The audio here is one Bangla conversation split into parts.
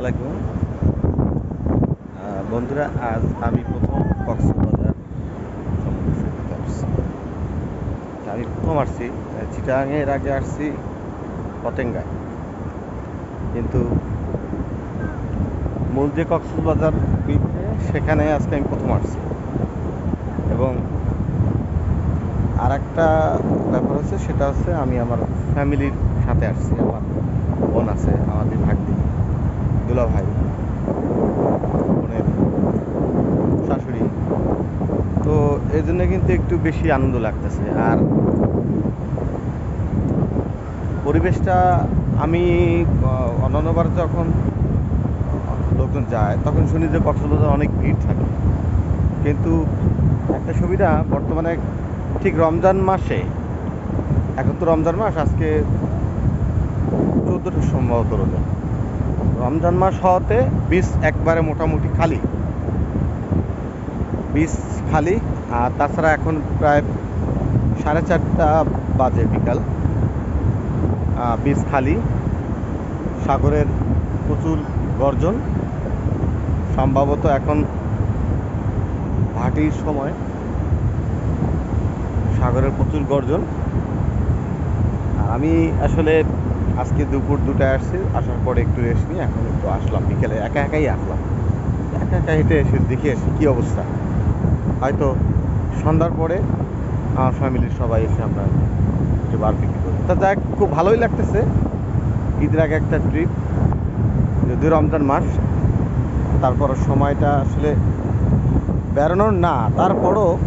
আলাইকুম। বন্ধুরা আজ আমি প্রথম কক্সবাজার আমি প্রথম আসছি আহ, এর আগে আসছি পতেঙ্গায়। কিন্তু মূল যে কক্সবাজার সেখানে আজকে আমি প্রথম আসছি। এবং আর একটা ব্যাপার হচ্ছে সেটা হচ্ছে আমি আমার ফ্যামিলির সাথে আসছি আমার বোন আছে আমাদের ভাগ্নি। দুলা ভাই, বোনের শাশুড়ি। তো এই জন্য কিন্তু একটু বেশি আনন্দ লাগতেছে। আর পরিবেশটা আমি অন্যান্যবার যখন লোকজন যায়, তখন শুনি যে কক্সবাজার অনেক ভিড় থাকে। কিন্তু একটা সুবিধা, বর্তমানে ঠিক রমজান মাসে, এখন তো রমজান মাস, আজকে চোদ্দোটা সম্ভবত রোজা। রমজান মাস হওয়াতে বীজ একবারে মোটামুটি খালি। বীজ খালি, আর তাছাড়া এখন প্রায় সাড়ে চারটা বাজে বিকাল। বীজ খালি, সাগরের প্রচুর গর্জন। সম্ভবত এখন ভাটির সময় সাগরের প্রচুর গর্জন। আমি আসলে আজকে দুপুর দুটায় আসছি, আসার পরে একটু রেস্ট নিয়ে এখন একটু আসলাম। বিকেলে একা একাই আসলাম। একা একা হেঁটে এসে দেখে এসে কী অবস্থা। হয়তো সন্ধ্যার পরে আমার ফ্যামিলির সবাই এসে আমরা একটু বার পিকনিক করি। তা যাক, খুব ভালোই লাগতেছে। ঈদের আগে একটা ট্রিপ যদিও রমজান মাস, তারপর সময়টা আসলে বেরোনোর না, তারপরও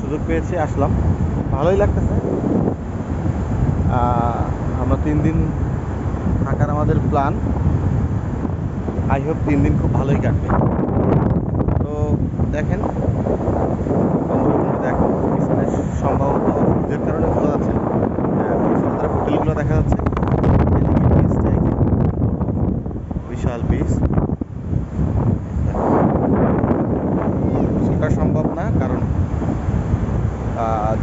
সুযোগ পেয়েছি, আসলাম। ভালোই লাগতেছে। আমরা তিন দিন থাকার আমাদের প্ল্যান আই হোপ তিন দিন খুব ভালোই কাটবে। তো দেখেন, বন্ধুরা দেখো, পিছনে সম্ভবত সূর্যের কারণে বোঝা যাচ্ছে না। হোটেলগুলো দেখা যাচ্ছে। বিশাল বিচ সেটা সম্ভব না, কারণ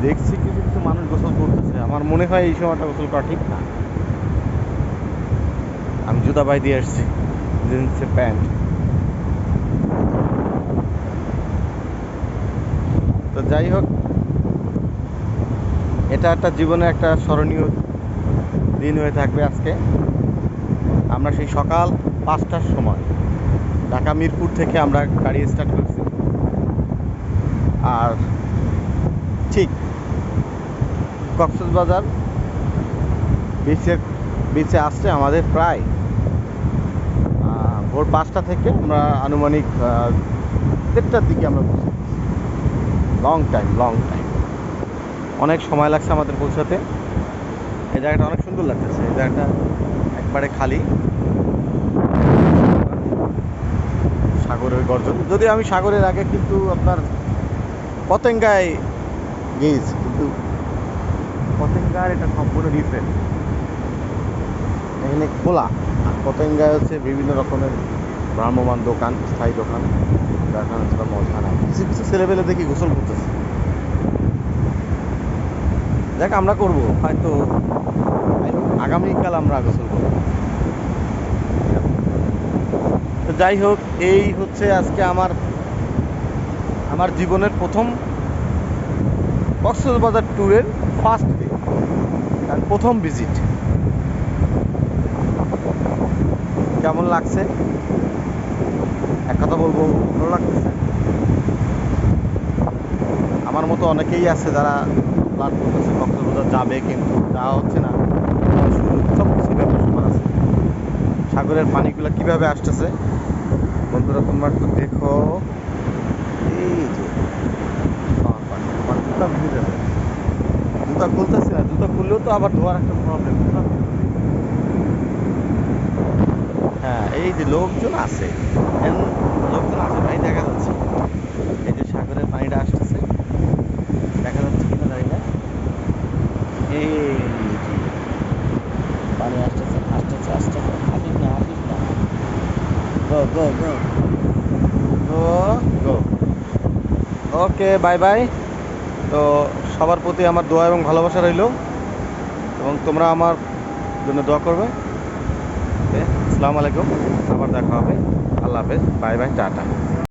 দেখছি কিছু কিছু মানুষ গোসল করতেছে। আমার মনে হয় এই সময়টা গোসল করা ঠিক না। আমি জুতা বাই দিয়ে আসছি। জিন্সের প্যান্ট তো যাই হোক, এটা একটা জীবনে একটা স্মরণীয় দিন হয়ে থাকবে আজকে। আমরা সেই সকাল পাঁচটার সময় ঢাকা মিরপুর থেকে আমরা গাড়ি স্টার্ট করছি। আর ঠিক। কক্সবাজার বিচের বিচে আসছে আমাদের প্রায় ভোর পাঁচটা থেকে আমরা আনুমানিক দেড়টার দিকে আমরা পৌঁছে লং টাইম লং টাইম অনেক সময় লাগছে আমাদের পৌঁছাতে। এই জায়গাটা অনেক সুন্দর লাগতেছে। এই জায়গাটা একবারে খালি। সাগরের গর্জন। যদি আমি সাগরের আগে কিন্তু আপনার পতেঙ্গায় গিয়েছি কিন্তু পতেঙ্গার এটা সম্পূর্ণ ডিফারেন্ট এখানে খোলা। আর পতেঙ্গায় হচ্ছে বিভিন্ন রকমের ভ্রাম্যমান দোকান স্থায়ী দোকান। দেখানো হচ্ছে মজা নাই। কিছু কিছু ছেলেপেলে দেখি গোসল করতেছে। দেখ আমরা করব। হয়তো আগামীকাল আমরা গোসল করব। তো যাই হোক এই হচ্ছে আজকে আমার আমার জীবনের প্রথম কক্সবাজার ট্যুরের ফার্স্ট ডে আর প্রথম ভিজিট কেমন লাগছে? এক কথা বলব, ভালো লাগতেছে। আমার মতো অনেকেই আছে যারা প্ল্যান করতেছে কক্সবাজার যাবে, কিন্তু যাওয়া হচ্ছে না। সব কিছু ব্যাপার সমান আছে। সাগরের পানিগুলো কীভাবে আসতেছে? বন্ধুরা, তোমরা একটু দেখো। এই যে জুতা ভিজে যাবে জুতা খুলতেছি না, জুতা খুললেও তো আবার ধোয়ার একটা প্রবলেম হ্যাঁ এই যে লোকজন আছে লোকজন আছে ভাই, দেখা যাচ্ছে। এই যে সাগরের পানিটা আসতেছে, দেখা যাচ্ছে কিনা জানি না। এই পানি আসতেছে আসতেছে আসতেছে। আসিস না আসিস না। গো গো গো গো গো ওকে বাই বাই তো সবার প্রতি আমার দোয়া এবং ভালোবাসা রইল। এবং তোমরা আমার জন্য দোয়া করবে। আসসালামু আলাইকুম। আবার দেখা হবে। আল্লাহ হাফেজ। Bye bye, tata.